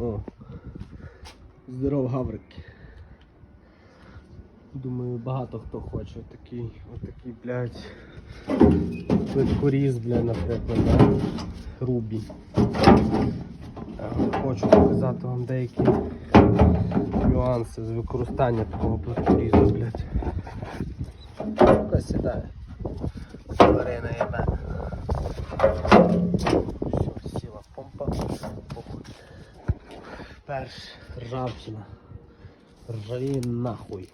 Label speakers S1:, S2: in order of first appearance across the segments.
S1: О. Здоров гаврики. Думаю, багато хто хоче отакий, отакий, блядь, плиткоріз, бля, наприклад, да? Рубі. Е, Хочу показати вам деякі нюанси з використання такого плиткорізу, блядь. Сука, сідає. Тварина єбе. Перш ржавчина. Ржавіє нахуй.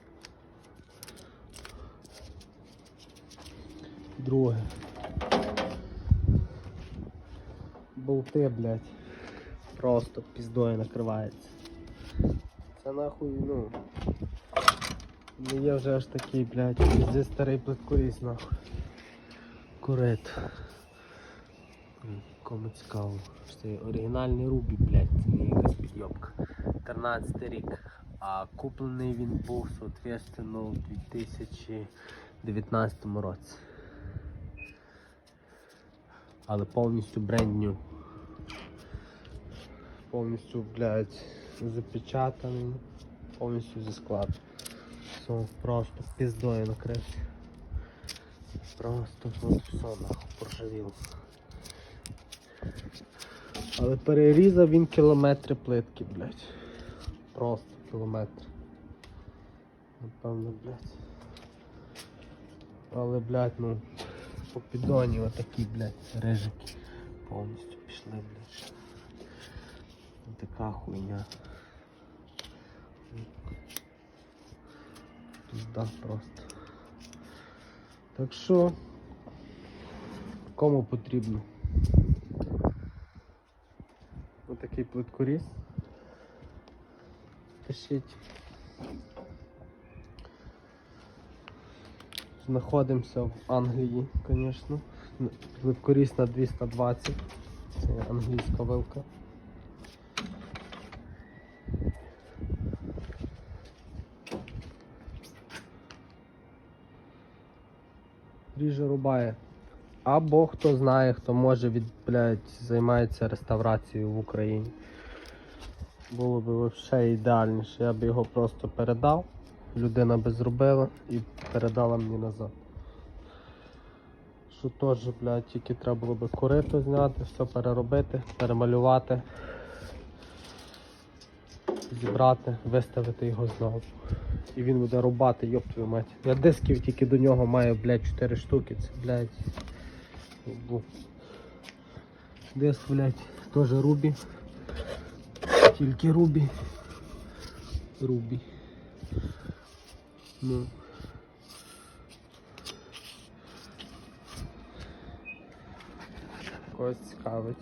S1: Друге. Болти, блядь. Просто піздою накривається. Це нахуй, ну. Не є вже аж такий, блядь, пізди старий плиткоріз, нахуй. Курит. Кому цікаво. Це оригінальний Рубі, блядь, це не якась підйобка. 13 рік. А куплений він був, соответственно, у 2019 році. Але повністю брендню. Повністю, блядь, запечатаний, повністю зі складу. Все, просто піздою накрився. Просто все нахуй поржавіло. Але перерізав він кілометри плитки, блядь. Просто кілометри. Напевно, блядь. Але, блядь, ну, по підоні отакі, блядь, рижики повністю пішли, блядь. Така хуйня. Пізда просто. Так що, кому потрібно? Отакий плиткоріз. Пишіть. Знаходимося в Англії, звісно. Плиткоріз на 220. Це англійська вилка. Ріже рубає. Або хто знає, хто може від, блядь, займається реставрацією в Україні. Було б взагалі ідеальніше. Я б його просто передав, людина би зробила і передала мені назад. Що теж, блядь, тільки треба було б корито зняти, все переробити, перемалювати, зібрати, виставити його знову. І він буде рубати, йоп твою мать. Я дисків тільки до нього маю, блядь, 4 штуки. Це, блядь. Диск, блядь, теж рубі. Тільки рубі. Рубі. Ну. Когось цікавить.